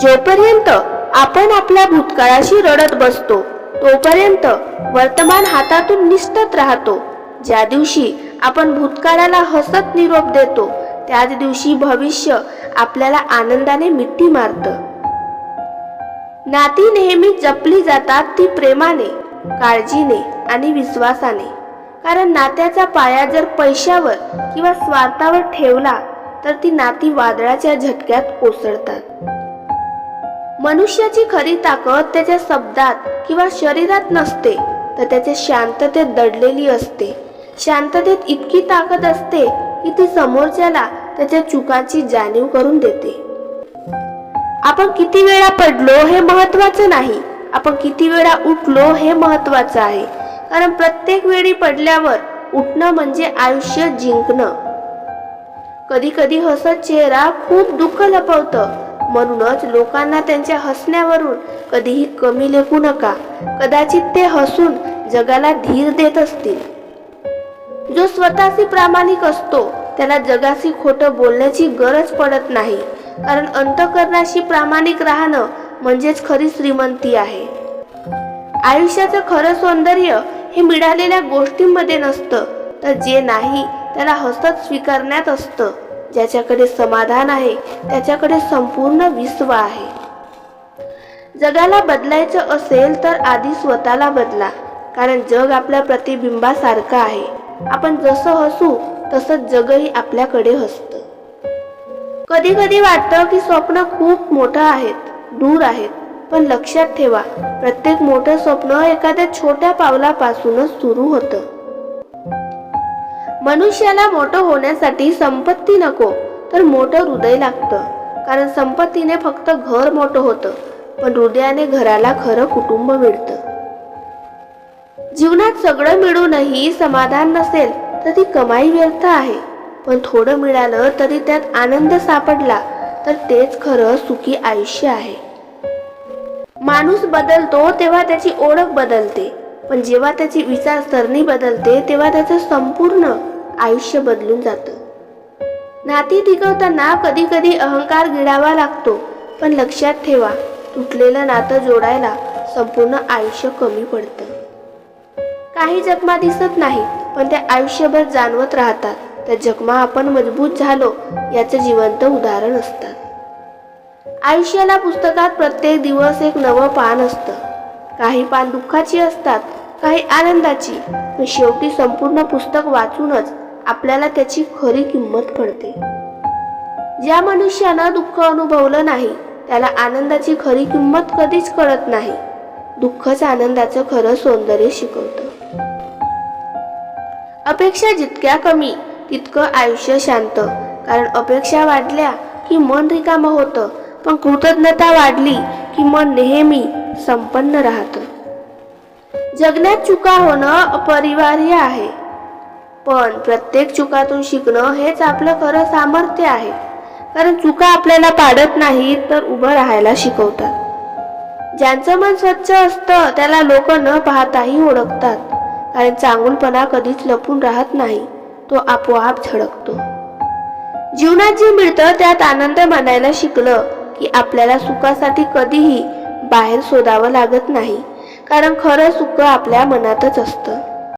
जोपर्यंत आपण आपल्या भूतकाळाशी रडत बसतो तोपर्यंत वर्तमान हातातून निसटत राहतो. ज्या दिवशी आपण भूतकाळाला हसत निरोप देतो त्याच दिवशी भविष्य आपल्याला आनंदाने मिठी मारतं. नाती नेहमी जपली जातात ती प्रेमाने काळजीने आणि विश्वासाने. कारण नात्याचा पाया जर पैशावर किंवा स्वार्थावर ठेवला तर ती नाती वादळाच्या झटक्यात कोसळतात. मनुष्याची खरी ताकद त्याच्या शब्दात किंवा शरीरात नसते तर त्याच्या शांततेत दडलेली असते. शांततेत इतकी ताकद असते की ती समोरच्याला त्याच्या चुकांची जाणीव करून देते. आपण किती वेळा पडलो हे महत्वाचं नाही. आपण किती वेळा उठलो हे महत्वाचं आहे. कारण प्रत्येक वेळी पडल्यावर उठणं म्हणजे आयुष्य जिंकणं. कधी कधी हसत चेहरा खूप दुःख लपवतं. म्हणूनच लोकांना त्यांच्या हसण्यावरून कधीही कमी लेखू नका. कदाचित ते हसून जगाला धीर देत असतील. जो स्वतःशी प्रामाणिक असतो त्याला जगाशी खोटं बोलण्याची गरज पडत नाही. कारण अंतकरणाशी प्रामाणिक राहणं म्हणजेच खरी श्रीमंती आहे. आयुष्याचं खरं सौंदर्य हे मिळालेल्या गोष्टींमध्ये नसतं. तर जे नाही त्याला हसत स्वीकारण्यात असतं. ज्याच्याकडे समाधान आहे त्याच्याकडे संपूर्ण विश्व आहे. जगाला बदलायचं असेल तर आधी स्वतःला बदला कारण जग आपल्या प्रतिबिंबासारखं आहे. आपण जसं हसू तसं जगही आपल्याकडे हसतं. कधी कधी वाटतं की स्वप्न खूप मोठं आहेत दूर आहेत पण लक्षात ठेवा प्रत्येक मोठं स्वप्न एखाद्या छोट्या पावलापासूनच सुरू होतं. मनुष्याला मोठं होण्यासाठी संपत्ती नको तर मोठं हृदय लागतं. कारण संपत्तीने फक्त घर मोठं होतं पण हृदयाने घराला खरं कुटुंब मिळतं. जीवनात सगळं मिळूनही समाधान नसेल तर ती कमाई व्यर्थ आहे. पण थोडं मिळालं तरी त्यात आनंद सापडला तर तेच खरं सुखी आयुष्य आहे. माणूस बदलतो तेव्हा त्याची ओळख बदलते पण जेव्हा त्याची विचारसरणी बदलते तेव्हा त्याचं संपूर्ण आयुष्य बदलून जातं. नाती टिकवताना कधी कधी अहंकार गिळावा लागतो पण लक्षात ठेवा तुटलेलं नातं जोडायला संपूर्ण आयुष्य कमी पडतं. काही जखमा दिसत नाहीत पण त्या आयुष्यभर जाणवत राहतात. त्या जखमा आपण मजबूत झालो याचं जिवंत उदाहरण असतात. आयुष्याला पुस्तकात प्रत्येक दिवस एक नवं पान असतं. काही पान दुःखाची असतात काही आनंदाची पण शेवटी संपूर्ण पुस्तक वाचूनच आपल्याला त्याची खरी किंमत कळते. ज्या मनुष्यानं दुःख अनुभवलं नाही त्याला आनंदाची खरी किंमत कधीच कळत नाही. दुःखच आनंदाचं खरं सौंदर्य शिकवतं. अपेक्षा जितक्या कमी तितकं आयुष्य शांत. कारण अपेक्षा वाढल्या की मन रिकामं होतं पण कृतज्ञता वाढली की मन नेहमी संपन्न राहतं. जगण्यात चुका होणं अपरिवार्य आहे. पण प्रत्येक चुकातून शिकणं हेच आपलं खरं सामर्थ्य आहे. कारण चुका आपल्याला पाडत नाही तर उभं राहायला शिकवतात. ज्यांचं मन स्वच्छ असतं त्याला लोक न पाहताही ओळखतात. कारण चांगुलपणा कधीच लपून राहत नाही तो आपोआप झळकतो. जीवनात जे मिळतं त्यात आनंद मानायला शिकलं की आपल्याला सुखासाठी कधीही बाहेर शोधावं लागत नाही. कारण खरं सुख आपल्या मनातच असतं.